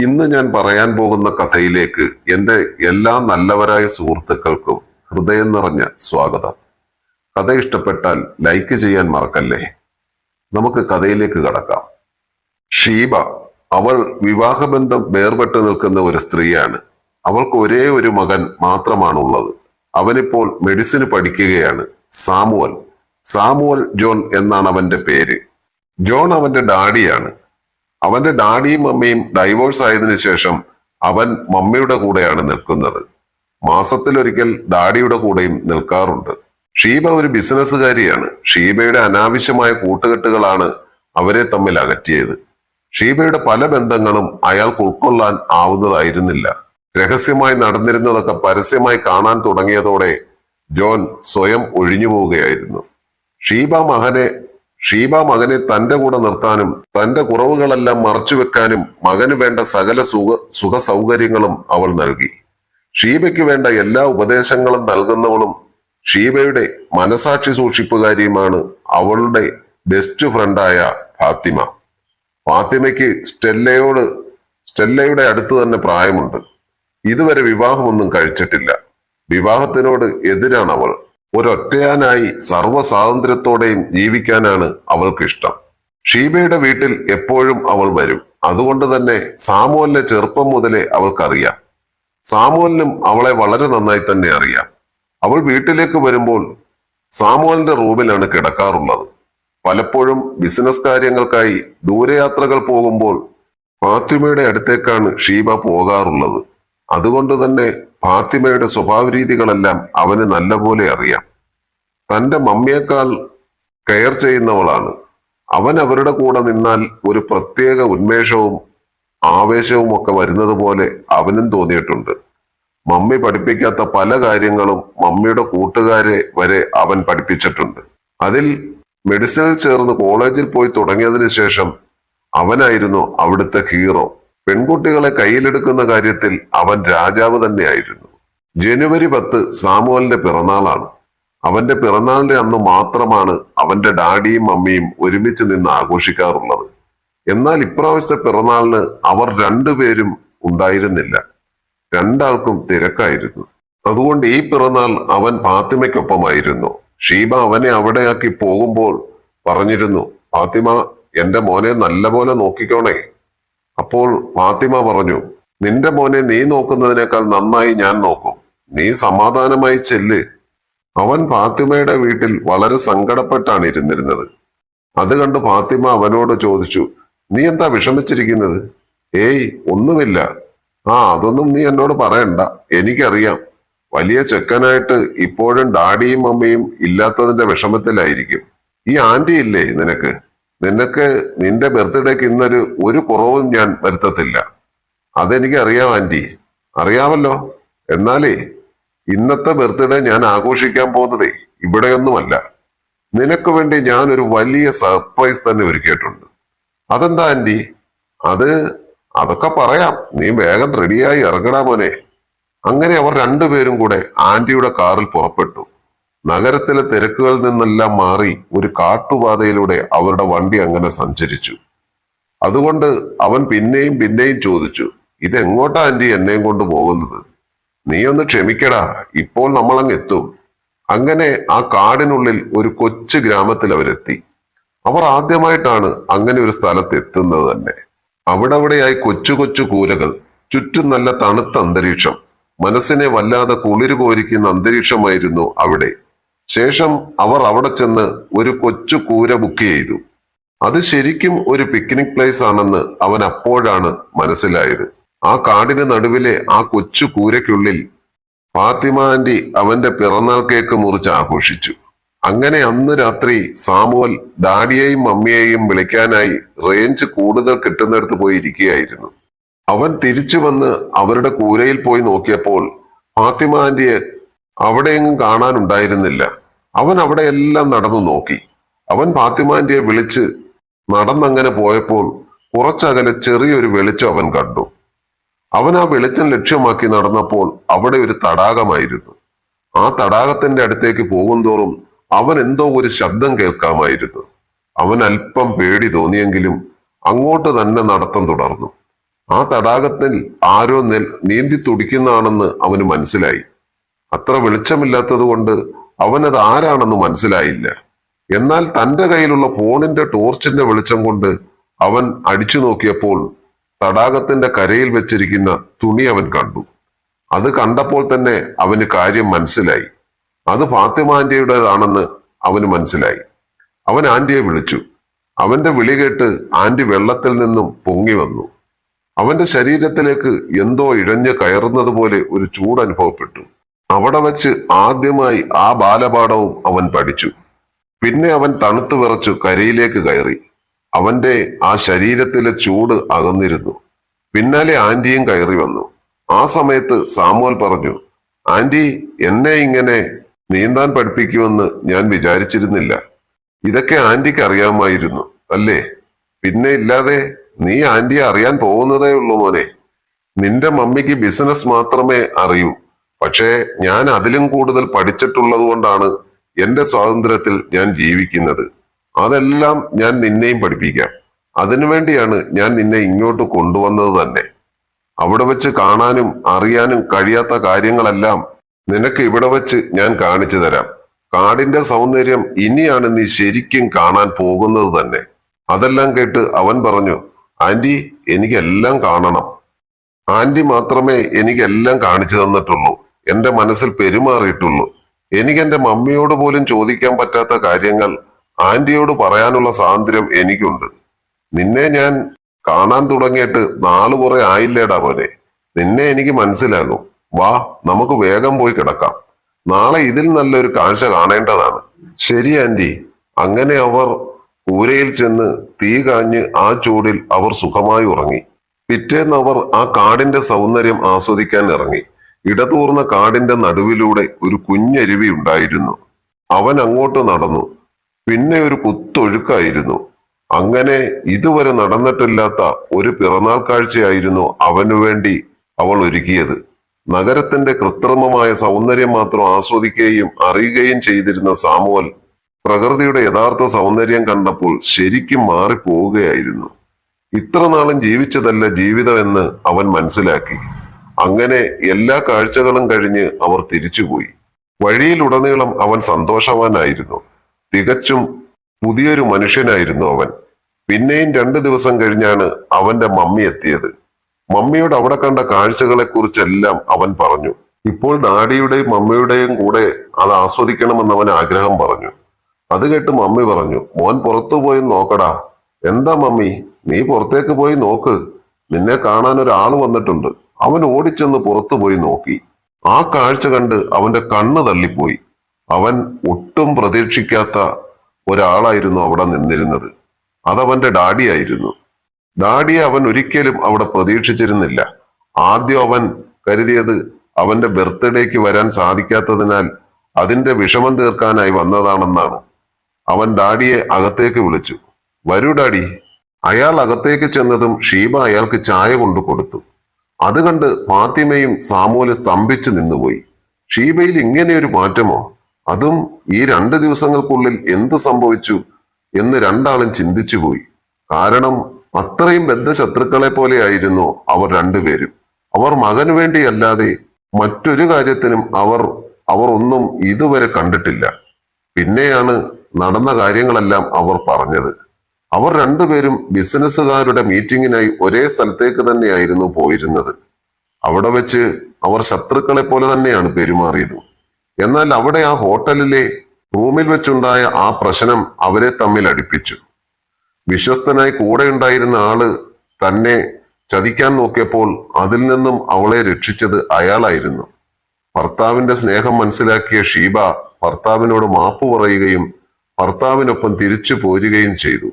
ഇന്ന് ഞാൻ പറയാൻ പോകുന്ന കഥയിലേക്ക് എന്റെ എല്ലാ നല്ലവരായ സുഹൃത്തുക്കൾക്കും ഹൃദയം നിറഞ്ഞ സ്വാഗതം. കഥ ഇഷ്ടപ്പെട്ടാൽ ലൈക്ക് ചെയ്യാൻ മറക്കല്ലേ? നമുക്ക് കഥയിലേക്ക് കടക്കാം. ഷീബ അവൾ വിവാഹബന്ധം വേർപെട്ട് നിൽക്കുന്ന ഒരു സ്ത്രീയാണ്. അവൾക്ക് ഒരേ ഒരു മകൻ മാത്രമാണുള്ളത്. അവനിപ്പോൾ മെഡിസിന് പഠിക്കുകയാണ്. സാമുവൽ. സാമുവൽ ജോൺ എന്നാണ് അവന്റെ പേര്. ജോൺ അവന്റെ ഡാഡിയാണ്. അവന്റെ ഡാഡിയും മമ്മിയും ഡൈവോഴ്സ് ആയതിനു ശേഷം അവൻ മമ്മിയുടെ കൂടെയാണ് നിൽക്കുന്നത്. മാസത്തിലൊരിക്കൽ ഡാഡിയുടെ കൂടെയും നിൽക്കാറുണ്ട്. ഷീബ ഒരു ബിസിനസ്സുകാരിയാണ്. ഷീബയുടെ അനാവശ്യമായ കൂട്ടുകെട്ടുകളാണ് അവരെ തമ്മിൽ അകറ്റിയത്. ഷീബയുടെ പല ബന്ധങ്ങളും അയാൾക്ക് ഉൾക്കൊള്ളാൻ ആവുന്നതായിരുന്നില്ല. രഹസ്യമായി നടന്നിരുന്നതൊക്കെ പരസ്യമായി കാണാൻ തുടങ്ങിയതോടെ ജോൺ സ്വയം ഒഴിഞ്ഞു പോവുകയായിരുന്നു ഷീബ മകനെ ഷീബ മകനെ തന്റെ കൂടെ നിർത്താനും തന്റെ കുറവുകളെല്ലാം മറച്ചു വെക്കാനും മകന് വേണ്ട സകല സുഖ സുഖ സൗകര്യങ്ങളും അവൾ നൽകി. ഷീബയ്ക്ക് വേണ്ട എല്ലാ ഉപദേശങ്ങളും നൽകുന്നവളും ഷീബയുടെ മനസാക്ഷി സൂക്ഷിപ്പുകാരിയുമാണ് അവളുടെ ബെസ്റ്റ് ഫ്രണ്ടായ ഫാത്തിമ. ഫാത്തിമയ്ക്ക് സ്റ്റെല്ലയോട് സ്റ്റെല്ലയുടെ അടുത്ത് തന്നെ പ്രായമുണ്ട്. ഇതുവരെ വിവാഹമൊന്നും കഴിച്ചിട്ടില്ല. വിവാഹത്തിനോട് എതിരാണ് അവൾ ഒരൊറ്റയാനായി സർവ സ്വാതന്ത്ര്യത്തോടെയും ജീവിക്കാനാണ് അവൾക്കിഷ്ടം. ഷീബയുടെ വീട്ടിൽ എപ്പോഴും അവൾ വരും. അതുകൊണ്ട് തന്നെ സാമുവലിനെ ചെറുപ്പം മുതലേ അവൾക്കറിയാം. സാമോലിനും അവളെ വളരെ നന്നായി തന്നെ അറിയാം. അവൾ വീട്ടിലേക്ക് വരുമ്പോൾ സാമോലിന്റെ റൂമിലാണ് കിടക്കാറുള്ളത്. പലപ്പോഴും ബിസിനസ് കാര്യങ്ങൾക്കായി ദൂരയാത്രകൾ പോകുമ്പോൾ ഫാത്തിമയുടെ അടുത്തേക്കാണ് ഷീബ പോകാറുള്ളത്. അതുകൊണ്ട് തന്നെ ഫാത്തിമയുടെ സ്വഭാവ രീതികളെല്ലാം അവന് നല്ലപോലെ അറിയാം. തന്റെ മമ്മിയേക്കാൾ കെയർ ചെയ്യുന്നവളാണ്. അവൻ അവരുടെ കൂടെ നിന്നാൽ ഒരു പ്രത്യേക ഉന്മേഷവും ആവേശവും ഒക്കെ വരുന്നത് പോലെ അവനും തോന്നിയിട്ടുണ്ട്. മമ്മി പഠിപ്പിക്കാത്ത പല കാര്യങ്ങളും മമ്മിയുടെ കൂട്ടുകാരെ വരെ അവൻ പഠിപ്പിച്ചിട്ടുണ്ട്. അതിൽ മെഡിസിനിൽ ചേർന്ന് കോളേജിൽ പോയി തുടങ്ങിയതിന് ശേഷം അവനായിരുന്നു അവിടുത്തെ ഹീറോ. പെൺകുട്ടികളെ കയ്യിലെടുക്കുന്ന കാര്യത്തിൽ അവൻ രാജാവ് തന്നെയായിരുന്നു. ജനുവരി പത്ത് സാമുവലിന്റെ പിറന്നാളാണ്. അവന്റെ പിറന്നാളിന്റെ അന്ന് മാത്രമാണ് അവന്റെ ഡാഡിയും അമ്മയും ഒരുമിച്ച് നിന്ന് ആഘോഷിക്കാറുള്ളത്. എന്നാൽ ഇപ്രാവശ്യത്തെ പിറന്നാളിന് അവർ രണ്ടുപേരും ഉണ്ടായിരുന്നില്ല. രണ്ടാൾക്കും തിരക്കായിരുന്നു. അതുകൊണ്ട് ഈ പിറന്നാൾ അവൻ ഫാത്തിമയ്ക്കൊപ്പമായിരുന്നു. ഷീബ അവനെ അവിടെയാക്കി പോകുമ്പോൾ പറഞ്ഞിരുന്നു ഫാത്തിമ എന്റെ മോനെ നല്ലപോലെ നോക്കിക്കോണേ. അപ്പോൾ ഫാത്തിമ പറഞ്ഞു നിന്റെ മോനെ നീ നോക്കുന്നതിനേക്കാൾ നന്നായി ഞാൻ നോക്കും. നീ സമാധാനമായി ചെല്ല്. അവൻ ഫാത്തിമയുടെ വീട്ടിൽ വളരെ സങ്കടപ്പെട്ടാണ് ഇരുന്നിരുന്നത്. അത് കണ്ട് ഫാത്തിമ അവനോട് ചോദിച്ചു നീ എന്താ വിഷമിച്ചിരിക്കുന്നത്? ഏയ് ഒന്നുമില്ല. ആ അതൊന്നും നീ എന്നോട് പറയണ്ട. എനിക്കറിയാം. വലിയ ചെക്കനായിട്ട് ഇപ്പോഴും ഡാഡിയും അമ്മയും ഇല്ലാത്തതിന്റെ വിഷമത്തിലായിരിക്കും. ഈ ആന്റി ഇല്ലേ നിനക്ക്? നിനക്ക് നിന്റെ ബർത്ത്ഡേക്ക് ഇന്നൊരു ഒരു കുറവും ഞാൻ വരുത്തത്തില്ല. അതെനിക്കറിയാം ആന്റി. അറിയാമല്ലോ. എന്നാലേ ഇന്നത്തെ ബർത്ത്ഡേ ഞാൻ ആഘോഷിക്കാൻ പോകുന്നതേ ഇവിടെയൊന്നുമല്ല. നിനക്ക് വേണ്ടി ഞാൻ ഒരു വലിയ സർപ്രൈസ് തന്നെ ഒരുക്കിയിട്ടുണ്ട്. അതെന്താ ആന്റി? അത് അതൊക്കെ പറയാം. നീ വേഗം റെഡിയായി ഇറങ്ങടാ മോനെ. അങ്ങനെ അവർ രണ്ടുപേരും കൂടെ ആന്റിയുടെ കാറിൽ പുറപ്പെട്ടു. നഗരത്തിലെ തിരക്കുകളിൽ നിന്നെല്ലാം മാറി ഒരു കാട്ടുപാതയിലൂടെ അവരുടെ വണ്ടി അങ്ങനെ സഞ്ചരിച്ചു. അതുകൊണ്ട് അവൻ പിന്നെയും പിന്നെയും ചോദിച്ചു ഇതെങ്ങോട്ടാ ആന്റി എന്നെയും കൊണ്ട് പോകുന്നത്? നീ ഒന്ന് ക്ഷമിക്കടാ. ഇപ്പോൾ നമ്മളങ്ങ് എത്തും. അങ്ങനെ ആ കാടിനുള്ളിൽ ഒരു കൊച്ചു ഗ്രാമത്തിൽ അവരെത്തി. അവർ ആദ്യമായിട്ടാണ് അങ്ങനെ ഒരു സ്ഥലത്ത് എത്തുന്നത് തന്നെ. അവിടെ അവിടെയായി കൊച്ചു കൊച്ചു കൂരകൾ ചുറ്റും നല്ല തണുത്ത അന്തരീക്ഷം മനസ്സിനെ വല്ലാതെ കുളിര് കോരിക്കുന്ന അന്തരീക്ഷമായിരുന്നു അവിടെ. ശേഷം അവർ അവിടെ ചെന്ന് ഒരു കൊച്ചു കൂര ബുക്ക് ചെയ്തു. അത് ശരിക്കും ഒരു പിക്നിക് പ്ലേസ് ആണെന്ന് അവൻ അപ്പോഴാണ് മനസ്സിലായത്. ആ കാടിന് നടുവിലെ ആ കൊച്ചു കൂരയ്ക്കുള്ളിൽ ഫാത്തിമ ആന്റി അവന്റെ പിറന്നാൾ കേക്ക് മുറിച്ച് ആഘോഷിച്ചു. അങ്ങനെ അന്ന് രാത്രി സാമുവൽ ഡാഡിയെയും മമ്മിയെയും വിളിക്കാനായി റേഞ്ച് കൂടുതൽ കിട്ടുന്നിടത്ത് പോയി ഇരിക്കുകയായിരുന്നു അവൻ തിരിച്ചു വന്ന് അവരുടെ കൂരയിൽ പോയി നോക്കിയപ്പോൾ ഫാത്തിമ ആന്റിയെ അവിടെയെങ്ങും കാണാനുണ്ടായിരുന്നില്ല. അവൻ അവിടെയെല്ലാം നടന്നു നോക്കി. അവൻ ഫാത്തിമ ആന്റിയെ വിളിച്ച് നടന്നങ്ങനെ പോയപ്പോൾ കുറച്ചകലെ ചെറിയൊരു വെളിച്ചം അവൻ കണ്ടു. അവൻ ആ വെളിച്ചം ലക്ഷ്യമാക്കി നടന്നപ്പോൾ അവിടെ ഒരു തടാകമായിരുന്നു. ആ തടാകത്തിന്റെ അടുത്തേക്ക് പോകുന്തോറും അവൻ എന്തോ ഒരു ശബ്ദം കേൾക്കാമായിരുന്നു. അവൻ അല്പം പേടി തോന്നിയെങ്കിലും അങ്ങോട്ട് തന്നെ നടത്തം തുടർന്നു. ആ തടാകത്തിൽ ആരോ നെൽ നീന്തി തുടിക്കുന്നതാണെന്ന് അവന് മനസ്സിലായി. അത്ര വെളിച്ചമില്ലാത്തത് കൊണ്ട് അവനത് ആരാണെന്ന് മനസ്സിലായില്ല. എന്നാൽ തന്റെ കയ്യിലുള്ള ഫോണിന്റെ ടോർച്ചിന്റെ വെളിച്ചം കൊണ്ട് അവൻ അടിച്ചു നോക്കിയപ്പോൾ തടാകത്തിന്റെ കരയിൽ വെച്ചിരിക്കുന്ന തുണി അവൻ കണ്ടു. അത് കണ്ടപ്പോൾ തന്നെ അവന് കാര്യം മനസ്സിലായി. അത് ഫാത്തിമ ആന്റിയുടേതാണെന്ന് അവന് മനസ്സിലായി. അവൻ ആന്റിയെ വിളിച്ചു. അവന്റെ വിളി കേട്ട് ആന്റി വെള്ളത്തിൽ നിന്നും പൊങ്ങി വന്നു. അവന്റെ ശരീരത്തിലേക്ക് എന്തോ ഇഴഞ്ഞ് കയറുന്നതുപോലെ ഒരു ചൂട് അനുഭവപ്പെട്ടു. അവിടെ വച്ച് ആദ്യമായി ആ ബാലപാഠവും അവൻ പഠിച്ചു. പിന്നെ അവൻ തണുത്തു വിറച്ചു കരയിലേക്ക് കയറി. അവന്റെ ആ ശരീരത്തിലെ ചൂട് അകന്നിരുന്നു. പിന്നാലെ ആന്റിയും കയറി വന്നു. ആ സമയത്ത് സാമുവൽ പറഞ്ഞു ആന്റി എന്നെ ഇങ്ങനെ നീന്താൻ പഠിപ്പിക്കുമെന്ന് ഞാൻ വിചാരിച്ചിരുന്നില്ല. ഇതൊക്കെ ആന്റിക്ക് അറിയാമായിരുന്നു അല്ലേ? പിന്നെ ഇല്ലാതെ നീ ആന്റിയെ അറിയാൻ പോകുന്നതേ ഉള്ളൂ മോനെ. നിന്റെ മമ്മിക്ക് ബിസിനസ് മാത്രമേ അറിയൂ. പക്ഷേ ഞാൻ അതിലും കൂടുതൽ പഠിച്ചിട്ടുള്ളത് കൊണ്ടാണ് എന്റെ സ്വാതന്ത്ര്യത്തിൽ ഞാൻ ജീവിക്കുന്നത്. അതെല്ലാം ഞാൻ നിന്നെയും പഠിപ്പിക്കാം. അതിനുവേണ്ടിയാണ് ഞാൻ നിന്നെ ഇങ്ങോട്ട് കൊണ്ടുവന്നത് തന്നെ. അവിടെ വെച്ച് കാണാനും അറിയാനും കഴിയാത്ത കാര്യങ്ങളെല്ലാം നിനക്ക് ഇവിടെ വെച്ച് ഞാൻ കാണിച്ചു തരാം. കാടിന്റെ സൗന്ദര്യം ഇനിയാണ് നീ ശരിക്കും കാണാൻ പോകുന്നത് തന്നെ. അതെല്ലാം കേട്ട് അവൻ പറഞ്ഞു ആന്റി എനിക്കെല്ലാം കാണണം. ആന്റി മാത്രമേ എനിക്കെല്ലാം കാണിച്ചു തന്നിട്ടുള്ളൂ. എന്റെ മനസ്സിൽ പെരുമാറിയിട്ടുള്ളൂ. എനിക്ക് എന്റെ മമ്മിയോട് പോലും ചോദിക്കാൻ പറ്റാത്ത കാര്യങ്ങൾ ആന്റിയോട് പറയാനുള്ള സ്വാതന്ത്ര്യം എനിക്കുണ്ട്. നിന്നെ ഞാൻ കാണാൻ തുടങ്ങിയിട്ട് നാൾ കുറെ ആയില്ലേടാ പോലെ നിന്നെ എനിക്ക് മനസ്സിലാകും. വാ നമുക്ക് വേഗം പോയി കിടക്കാം. നാളെ ഇതിൽ നല്ലൊരു കാഴ്ച കാണേണ്ടതാണ്. ശരി ആന്റി. അങ്ങനെ അവർ കൂരയിൽ ചെന്ന് തീ കാഞ്ഞ് ആ ചൂടിൽ അവർ സുഖമായി ഉറങ്ങി. പിറ്റേന്ന് അവർ ആ കാടിന്റെ സൗന്ദര്യം ആസ്വദിക്കാൻ ഇറങ്ങി. ഇടതൂർന്ന കാടിന്റെ നടുവിലൂടെ ഒരു കുഞ്ഞരുവി ഉണ്ടായിരുന്നു. അവൻ അങ്ങോട്ട് നടന്നു. പിന്നെ ഒരു കുത്തൊഴുക്കായിരുന്നു. അങ്ങനെ ഇതുവരെ നടന്നിട്ടില്ലാത്ത ഒരു പിറന്നാൾ കാഴ്ചയായിരുന്നു അവനു വേണ്ടി അവൾ ഒരുക്കിയത്. നഗരത്തിന്റെ കൃത്രിമമായ സൗന്ദര്യം മാത്രം ആസ്വദിക്കുകയും അറിയുകയും ചെയ്തിരുന്ന സാമുവൽ പ്രകൃതിയുടെ യഥാർത്ഥ സൗന്ദര്യം കണ്ടപ്പോൾ ശരിക്കും മാറിപ്പോവുകയായിരുന്നു. ഇത്ര നാളും ജീവിച്ചതല്ല ജീവിതമെന്ന് അവൻ മനസ്സിലാക്കി. അങ്ങനെ എല്ലാ കാഴ്ചകളും കഴിഞ്ഞ് അവർ തിരിച്ചുപോയി. വഴിയിലുടനീളം അവൻ സന്തോഷവാനായിരുന്നു. തികച്ചും പുതിയൊരു മനുഷ്യനായിരുന്നു അവൻ. പിന്നെയും രണ്ടു ദിവസം കഴിഞ്ഞാണ് അവന്റെ മമ്മി എത്തിയത്. മമ്മിയോട് അവിടെ കണ്ട കാഴ്ചകളെ കുറിച്ചെല്ലാം അവൻ പറഞ്ഞു. ഇപ്പോൾ ഡാഡിയുടെയും മമ്മിയുടെയും കൂടെ അത് ആസ്വദിക്കണമെന്ന് അവൻ ആഗ്രഹം പറഞ്ഞു. അത് കേട്ട് മമ്മി പറഞ്ഞു മോൻ പുറത്തുപോയി നോക്കടാ. എന്താ മമ്മി? നീ പുറത്തേക്ക് പോയി നോക്ക്. നിന്നെ കാണാൻ ഒരാൾ വന്നിട്ടുണ്ട്. അവൻ ഓടിച്ചെന്ന് പുറത്തുപോയി നോക്കി. ആ കാഴ്ച കണ്ട് അവന്റെ കണ്ണ് തള്ളിപ്പോയി. അവൻ ഒട്ടും പ്രതീക്ഷിക്കാത്ത ഒരാളായിരുന്നു അവിടെ നിന്നിരുന്നത്. അതവന്റെ ഡാഡിയായിരുന്നു. ഡാഡിയെ അവൻ ഒരിക്കലും അവിടെ പ്രതീക്ഷിച്ചിരുന്നില്ല. ആദ്യം അവൻ കരുതിയത് അവന്റെ ബർത്ത്ഡേക്ക് വരാൻ സാധിക്കാത്തതിനാൽ അതിന്റെ വിഷമം തീർക്കാനായി വന്നതാണെന്നാണ്. അവൻ ഡാഡിയെ അകത്തേക്ക് വിളിച്ചു. വരൂ ഡാഡി. അയാൾ അകത്തേക്ക് ചെന്നതും ഷീബ അയാൾക്ക് ചായ കൊണ്ടു കൊടുത്തു. അത് കണ്ട് ഫാത്തിമയും സാമൂൽ സ്തംഭിച്ചു നിന്നുപോയി. ഷീബയിൽ ഇങ്ങനെയൊരു മാറ്റമോ? അതും ഈ രണ്ട് ദിവസങ്ങൾക്കുള്ളിൽ എന്ത് സംഭവിച്ചു എന്ന് രണ്ടാളും ചിന്തിച്ചുപോയി കാരണം അത്രയും ബദ്ധശത്രുക്കളെ പോലെയായിരുന്നു അവർ രണ്ടുപേരും. അവർ മകനു വേണ്ടിയല്ലാതെ മറ്റൊരു കാര്യത്തിനും അവർ അവർ ഒന്നും ഇതുവരെ കണ്ടിട്ടില്ല. പിന്നെയാണ് നടന്ന കാര്യങ്ങളെല്ലാം അവർ പറഞ്ഞത്. അവർ രണ്ടുപേരും ബിസിനസ്സുകാരുടെ മീറ്റിംഗിനായി ഒരേ സ്ഥലത്തേക്ക് തന്നെയായിരുന്നു പോയിരുന്നത്. അവിടെ വെച്ച് അവർ ശത്രുക്കളെ പോലെ തന്നെയാണ് പെരുമാറിയത്. എന്നാൽ അവിടെ ആ ഹോട്ടലിലെ റൂമിൽ വെച്ചുണ്ടായ ആ പ്രശ്നം അവരെ തമ്മിൽ അടുപ്പിച്ചു. വിശ്വസ്തനായി കൂടെ ഉണ്ടായിരുന്ന ആൾ തന്നെ ചതിക്കാൻ നോക്കിയപ്പോൾ അതിൽ നിന്നും അവളെ രക്ഷിച്ചത് അയാളായിരുന്നു. ഭർത്താവിന്റെ സ്നേഹം മനസ്സിലാക്കിയ ഷീബ ഭർത്താവിനോട് മാപ്പ് പറയുകയും ഭർത്താവിനൊപ്പം തിരിച്ചു പോരുകയും ചെയ്തു.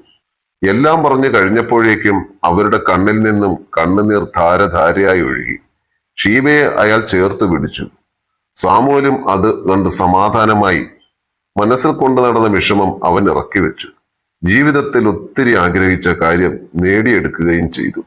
എല്ലാം പറഞ്ഞു കഴിഞ്ഞപ്പോഴേക്കും അവരുടെ കണ്ണിൽ നിന്നും കണ്ണുനീർ ധാരധാരയായി ഒഴുകി. ഷീബയെ അയാൾ ചേർത്ത് പിടിച്ചു. സാമൂലും അത് കണ്ട് സമാധാനമായി മനസ്സിൽ കൊണ്ടു നടന്ന വിഷമം അവൻ ഇറക്കി വെച്ചു ജീവിതത്തിൽ ഒത്തിരി ആഗ്രഹിച്ച കാര്യം നേടിയെടുക്കുകയും ചെയ്തു.